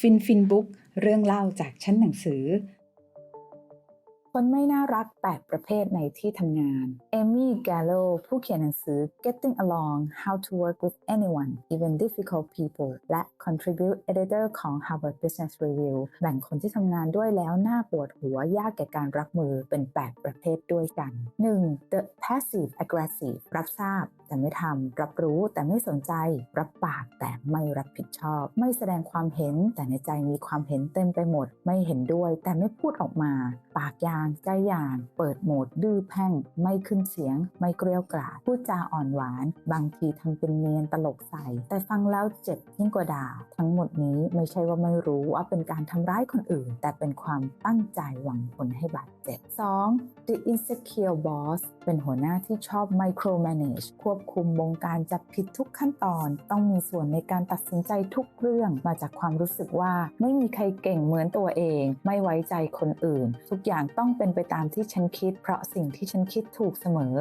ฟินฟินบุ๊กเรื่องเล่าจากชั้นหนังสือ คนไม่น่ารัก 8 ประเภทในที่ทำงาน เอมี่แกลโลผู้เขียนหนังสือ Getting Along How to Work with Anyone Even Difficult People และ Contribute Editor ของ Harvard Business Review แบ่งคนที่ทำงานด้วยแล้วน่าปวดหัวยากแก่การรับมือเป็น 8 ประเภทด้วยกัน 1. The Passive Aggressive รับทราบแต่ไม่ทำ รับรู้แต่ไม่สนใจ รับปากแต่ไม่รับผิดชอบ ไม่แสดงความเห็นแต่ในใจมีความเห็นเต็มไปหมด ไม่เห็นด้วยแต่ไม่พูดออกมา ปากยางใจหยาน เปิดโหมดดื้อแพ่ง ไม่ขึ้นเสียง ไม่เกลียวกราดพูดจาอ่อนหวาน บางทีทำเป็นเนียนตลกใส่ แต่ฟังแล้วเจ็บยิ่งกว่าด่า ทั้งหมดนี้ไม่ใช่ว่าไม่รู้ว่าเป็นการทำร้ายคนอื่น แต่เป็นความตั้งใจหวังผลให้บาดเจ็บ 2. The insecure boss เป็นหัวหน้าที่ชอบ micromanage ควบคุมวงการจับผิดทุกขั้นตอน ต้องมีส่วนในการตัดสินใจทุกเรื่องมาจากความรู้สึกว่า ไม่มีใครเก่งเหมือนตัวเอง ไม่ไว้ใจคนอื่น ทุกอย่างต้ององเป็นไปตามที่ฉันคิด เพราะสิ่งที่ฉันคิดถูกเสมอ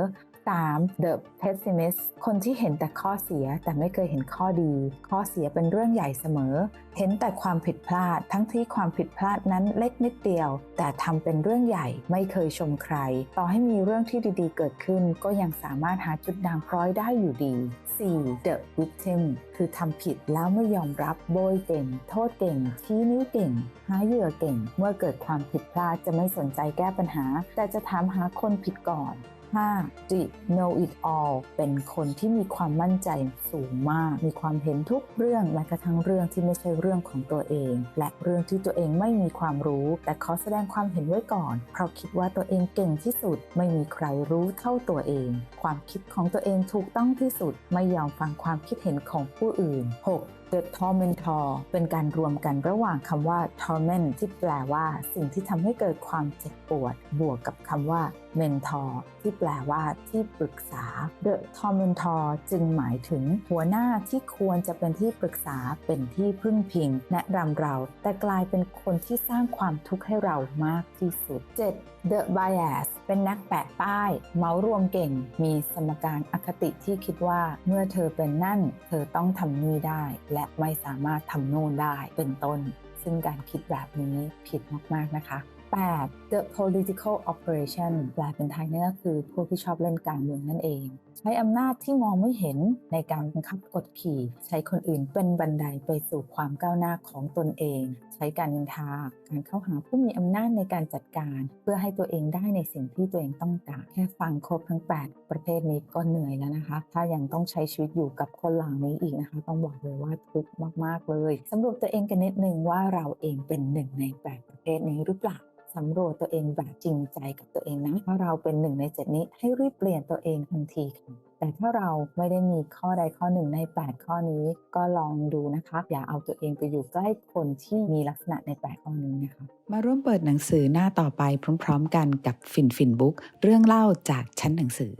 3. The pessimist คนที่เห็นแต่ข้อเสียแต่ไม่เคยเห็นข้อดี ข้อเสียเป็นเรื่องใหญ่เสมอ เห็นแต่ความผิดพลาด ทั้งที่ความผิดพลาดนั้นเล็กนิดเดียว แต่ทำเป็นเรื่องใหญ่ไม่เคยชมใคร ต่อให้มีเรื่องที่ดีๆ เกิดขึ้น ก็ยังสามารถหาจุดด่างพร้อยได้อยู่ดี 4. The victim คือทำผิดแล้วไม่ยอมรับโบยเก่ง โทษเก่ง ชี้นิ้วเก่ง หาเหยื่อเก่ง เมื่อเกิดความผิดพลาดจะไม่สนใจแก้ปัญหา แต่จะถามหาคนผิดก่อน 5. The know it all เป็นคนที่มีความมั่นใจสูงมาก มีความเห็นทุกเรื่องแม้กระทั่งเรื่องที่ไม่ใช่เรื่องของตัวเอง และเรื่องที่ตัวเองไม่มีความรู้ แต่ขอแสดงความเห็นไว้ก่อน เพราะคิดว่าตัวเองเก่งที่สุด ไม่มีใครรู้เท่าตัวเอง ความคิดของตัวเองถูกต้องที่สุด ไม่ยอมฟังความคิดเห็นของผู้อื่น 6. The tormentor เป็นการรวมกันระหว่างคำว่า torment ที่แปลว่า สิ่งที่ทำให้เกิดความเจ็บปวด บวกกับคำว่า mentor ที่แปลว่าที่ปรึกษา The tormentor จึงหมายถึงหัวหน้าที่ควรจะเป็นที่ปรึกษาเป็นที่พึ่งพิง แนะนำเรา แต่กลายเป็นคนที่สร้างความทุกข์ให้เรามากที่สุด 7. The bias เป็นนักแปะป้าย เมารวมเก่ง มีสมการอคติที่คิดว่าเมื่อเธอเป็นนั่น เธอต้องทำนี่ได้ และไม่สามารถทำโน่นได้เป็นต้น ซึ่งการคิดแบบนี้ผิดมาก ๆ นะคะ 8. The political operation แปลเป็นไทยนั่นก็คือพวกที่ชอบเล่นการเมืองนั่นเอง ใช้อำนาจที่มองไม่เห็นในการบังคับกดขี่ ใช้คนอื่นเป็นบันไดไปสู่ความก้าวหน้าของตนเอง ใช้การนินทา การเข้าหาผู้มีอำนาจในการจัดการ เพื่อให้ตัวเองได้ในสิ่งที่ตัวเองต้องการ แค่ฟังครบทั้ง 8 ประเภทนี้ก็เหนื่อยแล้วนะคะ ถ้ายังต้องใช้ชีวิตอยู่กับคนเหล่านี้อีกนะคะ ต้องบอกเลยว่าทุกข์มากๆเลยสำรวจตัวเองกันนิดนึงว่าเราเองเป็นหนึ่งใน 8 ประเภทนี้หรือเปล่า สำรวจตัวเองแบบจริงใจกับตัวเองนะถ้าเราเป็นหนึ่งในเจ็ดนี้ให้รีบเปลี่ยนตัวเองทันทีค่ะแต่ถ้าเราไม่ได้มีข้อใดข้อหนึ่งใน 8 ข้อนี้ก็ลองดูนะคะ อย่าเอาตัวเองไปอยู่ใกล้คนที่มีลักษณะใน 8 ข้อนี้นะคะ มาร่วมเปิดหนังสือหน้าต่อไปพร้อม ๆ กันกับฟินฟินบุ๊กเรื่องเล่าจากชั้นหนังสือ